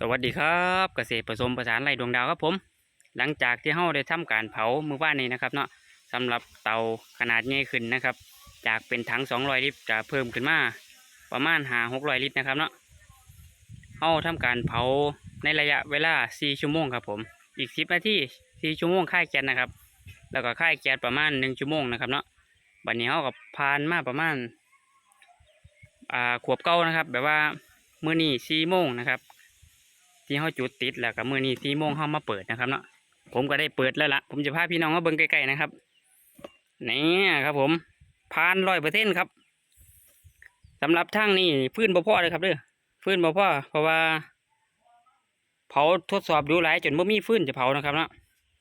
สวัสดีครับเกษตรผสมผสานไรดวงดาวครับผม หลังจากที่เฮาได้ทำการเผาเมื่อวานนี้นะครับเนาะสำหรับเตาขนาดใหญ่ขึ้นนะครับ จากเป็นถัง200 ลิตรจะเพิ่มขึ้นมาประมาณหา600 ลิตรนะครับเนาะเฮาทำการเผาในระยะเวลา 4 ชั่วโมงครับผม อีก 10 นาที4ชั่วโมงค่ายแก๊สนะครับ แล้วก็ค่ายแก๊สประมาณ 1 ชั่วโมงนะครับเนาะบัดนี้เฮากับพานมาประมาณอ่าขวบเก้านะครับ แบบว่ามื้อนี้4โมงนะครับ ที่เขาจุดติดแล้วกับมือนี้ที่โมงเขามาเปิดนะครับเนาะผมก็ได้เปิดแล้วละผมจะพาพี่น้องมาเบิ่งใกล้ๆนะครับนี่ครับผมพานร้อยเปอร์เซ็นครับสำหรับทางนี้พื้นบ่พ่อเลยครับเด้อพื้นบ่พ่อเพราะว่า เผาทดสอบดูหลายจนบ่มีพื้นจะเผานะครับเนาะ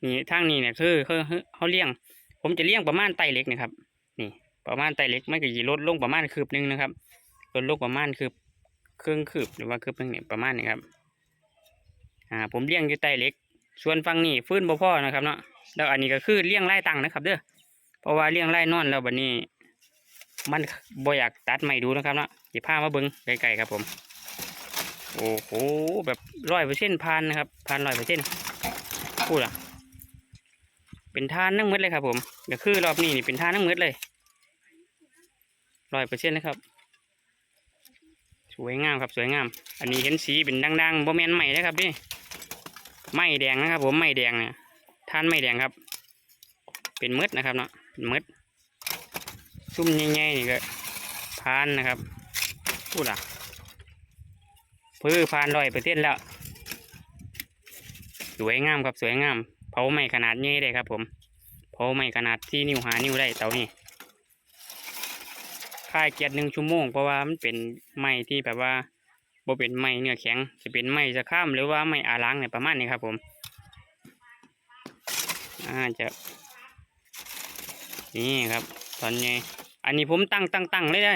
นี่ทางนี้เนี่ยคือคือเขาเลี้ยง ผมจะเลี้ยงประมาณไตเล็กนะครับ นี่ ประมาณไตเล็กมันก็จะลดลงประมาณคืบหนึงนะครับลดลงประมาณคืบครึ่งคืบหรือว่าคืบหนึงเนี่ยประมาณนี้ครับ อ่าผมเลี้ยงอยู่ใต้เหล็ก ส่วนฝั่งนี้ฟื้นบ่พ่อนะครับเนาะแล้วอันนี้ก็คือเลี้ยงไล่ตังนะครับ เด้อเพราะว่าเลี้ยงไล่นอนแล้วบัดนี้ มันบ่อยากตัดใหม่ดูนะครับเนาะสิพามาเบิ่งไกลๆครับผมโอ้โหแบบร้อยเปอร์เซ็นต์พันนะครับพันร้อยเปอร์เซ็นต์พูดอะเป็นทานนั่งมืดเลยครับผมก็คือรอบนี้นี่เป็นทานนั่งมืดเลยร้อยเปอร์เซ็นต์นะครับ สวยงามครับสวยงาม อันนี้เห็นสีเป็นดังๆบ่แมนใหม่นะครับนี่ไม้แดงนะครับ ผมไม้แดงเนี่ยท่านไม้แดงครับ เป็นมืดนะครับเนาะเป็นมืดซุ่มใหญ่ๆนี่ก็พานนะครับพูดอะพื้อพานร้อยเปเซ็นแล้วสวยงามครับสวยงามเผาไม้ขนาดใหญ่ได้ครับ ผมเผาไม้ขนาดที่นิ้วหานิ้วได้เตานี่ ค่ายเกียรหนึ่งชั่วโมงเพราะว่ามันเป็นไม้ที่แบบว่าบ่เป็นไม้เนื้อแข็งจะเป็นไม้สะข้ามหรือว่าไม้อาล้างเนี่ยประมาณนี้ครับ ผมอ่าจะนี่ครับ ตอนนี้ อันนี้ผมตั้งตั้งตั้งเลยได้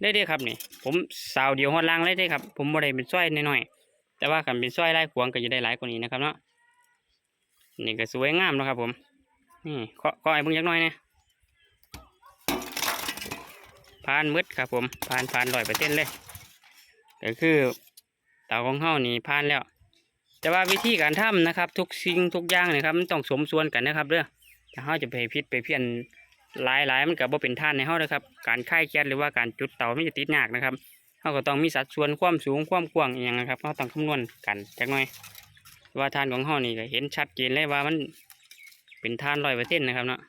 ได้ได้ครับนี่ ผมสาวเดียวหอดล่างเลยได้ครับ ผมบ่ได้เป็นสร้อยน้อยๆแต่ว่าคันเป็นสร้อยลายขวางก็จะได้หลายกว่านี้นะครับเนาะนี่ก็สวยงามนะครับ ผมนี่เคาะเคาะไอ้เบิ่งจักหน่อยเนี่ย พานมืดครับผมพานพานร้อยเปอร์เซ็นต์เลยก็คือเต่าของเฮานี่ผ่านแล้ว แต่ว่าวิธีการทำนะครับ ทุกสิ่งทุกอย่างนะครับมันต้องสมส่วนกันนะครับเด้อถ้าเฮาจะไปพิษไปเพี้ยนหลายหลายมันก็บ่เป็นท่านในเฮานะครับ การค่ายแก๊สหรือว่าการจุดเตาไมันจะติดยากนะครับเฮาก็ต้องมีสัดส่วนความสูงความกว้างอย่างนะครับเฮาต้องคำนวณกันจักหน่อยว่าท่านของเฮานี่ก็เห็นชัดเจนเลยว่ามันเป็นท่านร้อยเปอร์เซ็นต์นะครับเนาะ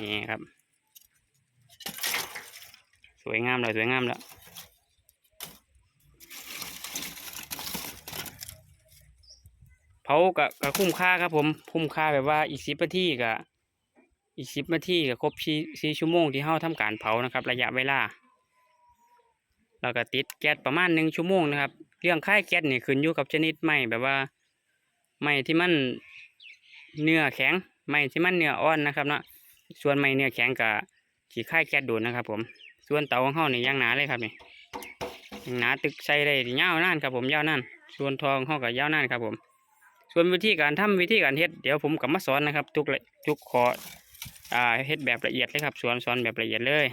นี่ครับ วยงามเลยสวยงามแล้วเผาก็ก็คุ้มค่าครับผมคุ้มค่าแบบว่าอีกสิบนาทีก็อีกสิบนาทีก็ครบสี่สี่ชั่วโมงที่เฮาทำการเผานะครับ ระยะเวลาแล้วก็ติดแก๊สประมาณหนึ่งชั่วโมงนะครับ เรื่องค่ายแก๊สนี่ขึ้นอยู่กับชนิดไม้แบบว่าไม้ที่มันเนื้อแข็งไม้ที่มันเนื้ออ่อนนะครับเนาะส่วนไม้เนื้อแข็งก็สีค่ายแก๊สดูดนะครับผม ส่วนเตาของเฮานี่ยังหนาเลยครับนี่ยังหนาตึกใส่ได้ยาวนานครับผมยาวนานส่วนทองเฮาก็ยาวนานครับผม ส่วนวิธีการทำวิธีการเฮ็ดเดี๋ยวผมกลับมาสอนนะครับ ทุกละทุกขออ่าเฮ็ดแบบละเอียดเลยครับสอนสอนแบบละเอียดเลย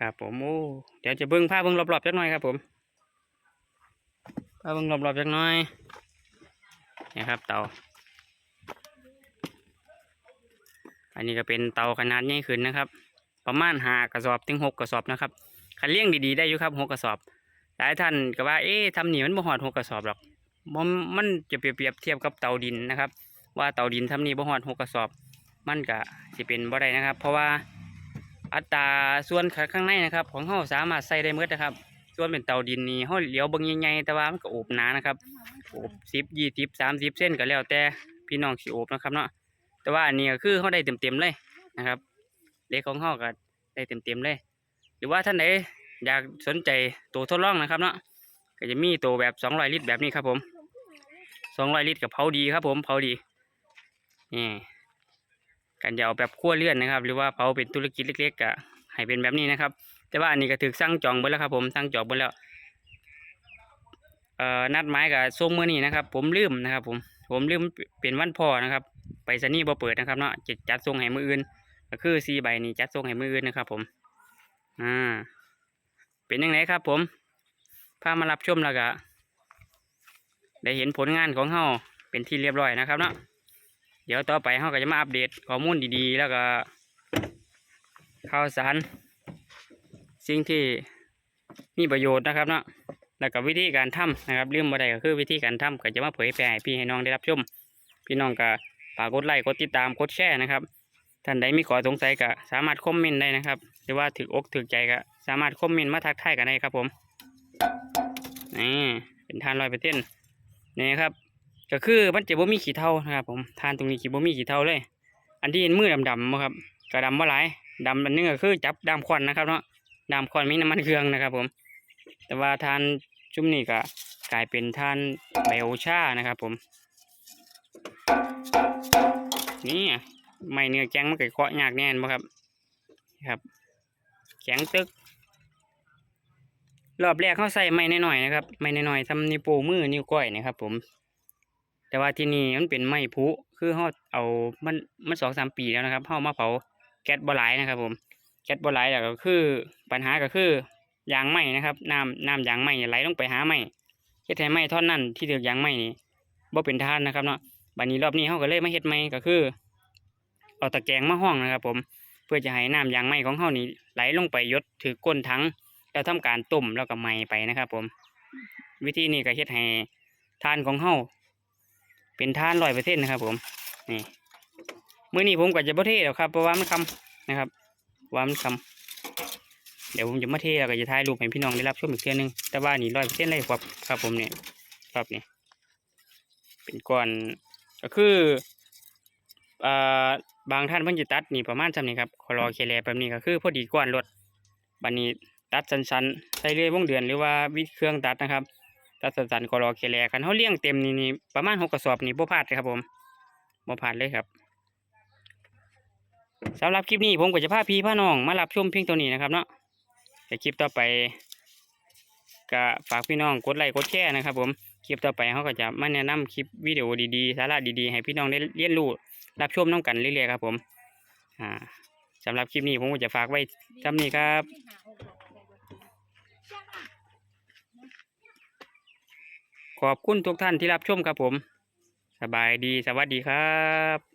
ครับผมโอ้เดี๋ยวจะเบิ้งผ้าเบิ้งรอบๆจักหน่อยครับผมผ้าเบิ้งรอบๆจักหน่อยนี่ครับเตา อันนี้ก็เป็นเตาขนาดใหญ่ขึ้นนะครับ ประมาณหากระสอบถึงหกกระสอบนะครับคันเลี้ยงดีๆได้อยู่ครับหกกระสอบหลายท่านก็ว่าเอ๊ะทำนี่มันบ่หอดหกกระสอบหรอกมันมันจะเปรียบเทียบกับเตาดินนะครับ ว่าเตาดินทำนี่บ่หอดหกกระสอบ มันก็สิเป็นบ่ได้นะครับ เพราะว่าอัตราส่วนข้างในนะครับ ของเฮาสามารถใส่ได้หมดนะครับ ส่วนเป็นเตาดินนี่เฮาเหลียวบิ่งใหญ่ๆแต่ว่ามันก็โอบหนานะครับโอบสิบยี่สิบสามสิบเส้นก็แล้วแต่พี่น้องสิโอบนะครับเนาะ แต่ว่าอันนี้ก็คือเฮาได้เต็มๆเลยนะครับ เล็กของเฮาก็ได้เต็มๆเลย หรือว่าท่านใดอยากสนใจตัวทดลองนะครับเนาะก็จะมีตัวแบบ200ลิตรแบบนี้ครับผม200ลิตรกับเผาดีครับผมเผาดีนี่กันจะเอาแบบขั้วเลื่อนนะครับ หรือว่าเผาเป็นธุรกิจเล็กๆก็ให้เป็นแบบนี้นะครับ แต่ว่าอันนี้ก็ถือสั่งจองไปแล้วครับผมสั่งจองไปแล้วเอ่อนัดหมายกับส่งมือนี้นะครับ ผมลืมนะครับ ผมผมลืมเป็นวันพ่อนะครับ ไปสนีย์บ่เปิดนะครับเนาะจะจัดส่งให้มืออื่น ก็คือซีใบนี้จัดส่งให้มืออื่นนะครับ ผมอ่าเป็นยังไงครับ ผมพามารับชมแล้วก็ได้เห็นผลงานของเฮาเป็นที่เรียบร้อยนะครับเนาะเดี๋ยวต่อไปเฮาก็จะมาอัปเดตข้อมูลดีๆ แล้วก็ข่าวสารสิ่งที่มีประโยชน์นะครับเนาะแล้วก็วิธีการทำนะครับลืมบ่ได้ก็คือวิธีการทำก็จะมาเผยแพร่พี่ให้น้องได้รับชม พี่น้องก็ากกดไลค์กดติดตามกดแชร์นะครับท่านใดมีข้อสงสัยก็สามารถคอมเมนต์ได้นะครับ หรือว่าถึกอกถึกใจก็สามารถคอมเมนต์มาทักทายกันได้ครับผมนี่เป็นทานลอยเปเซ็นนี่ครับ ก็คือมันจะบ่มีขี้เท่านะครับ ผมทานตรงนี้ขี้บ่มีขี้เท่าเลย อันที่เห็นมือดำๆบ่ครับก็ดำบ่หลายดำอันนึงก็คือจับดำควันนะครับเนาะดำควันมีน้ำมันเครื่องนะครับ ผม แต่ว่าทานจุ่มนี่ก็กลายเป็นทานไบโอชานะครับ ผม นี่ไม่เนื้อแกงมันก็เคาะยากแน่นบ่ครับ ครับ แข็งตึก รอบแรกเขาใส่ไม้น้อยๆนะครับ ไม้น้อยๆทำนิ้วโป้มือนิ้วก้อยนะครับ ผม แต่ว่าที่นี่มันเป็นไม้ผุคือเขาเอามันมันสองสามปีแล้วนะครับเขามาเผาแก๊สบ่หลายนะครับ ผม แก๊สบ่หลายแล้วก็คือ ปัญหาก็คือยางไหม้นะครับน้ำน้ำยางไหม้ไหลลงไปหาไหม้เฮ็ดให้ไหม้ท่อนนั้นที่ถือยางไหม้นี่บ่เป็นทานนะครับเนาะ บัดนี้รอบนี้เขาก็เลยมาเฮ็ดใหม่ก็คือ เอาตะแกรงมาห้องนะครับ ผมเพื่อจะให้น้ำยางไหม้ของเขานี่ไหลลงไปยศถือก้นถังแล้วทำการต้มแล้วก็ไหม้ไปนะครับ ผม วิธีนี้ก็เฮ็ดให้ทานของเฮาเป็นทานร้อยเปอร์เซ็นต์นะครับ ผมนี่มื้อนี้ผมก็จะบ่เทแล้วครับเพราะว่ามันคำนะครับว่ามันคำเดี๋ยวผมจะมาเทแล้วก็จะถ่ายรูปให้พี่น้องได้รับชมอีกเทื่อนึงแต่ว่านี่ร้อยเปอร์เซ็นต์เลยครับครับผมเนี่ยครับนี่เป็นก้อน ก็คืออ่าบางท่านเพิ่นจะตัดนี่ประมาณจำนี้ครับคอรอเคแลแบบนี้ก็คือพอดีก้อนรถบันนี้ตัดสันๆใส่เลื่อยวงเดือนหรือว่าวิเครื่องตัดนะครับ ตัดสันๆก็รอเคแลกันเขาเลี้ยงเต็มนี่นี่ประมาณหกกระสอบนี่บ่พลาดเลยครับผมบ่พลาดเลยครับสำหรับคลิปนี้ผมก็จะพาพี่พาน้องมารับชมเพียงตัวนี้นะครับเนาะแต่คลิปต่อไปก็ฝากพี่น้องกดไลค์กดแชร์นะครับผม ลิปต่อไปเขาก็จะมาแนะนำคลิปวิดีโอดีๆ สาระดีๆ ให้พี่น้องได้เรียนรู้รับชมน้องกันเรื่อยๆครับผมอ่าสำหรับคลิปนี้ผมก็จะฝากไว้จำนี้ครับขอบคุณทุกท่านที่รับชมครับผม สบายดีสวัสดีครับ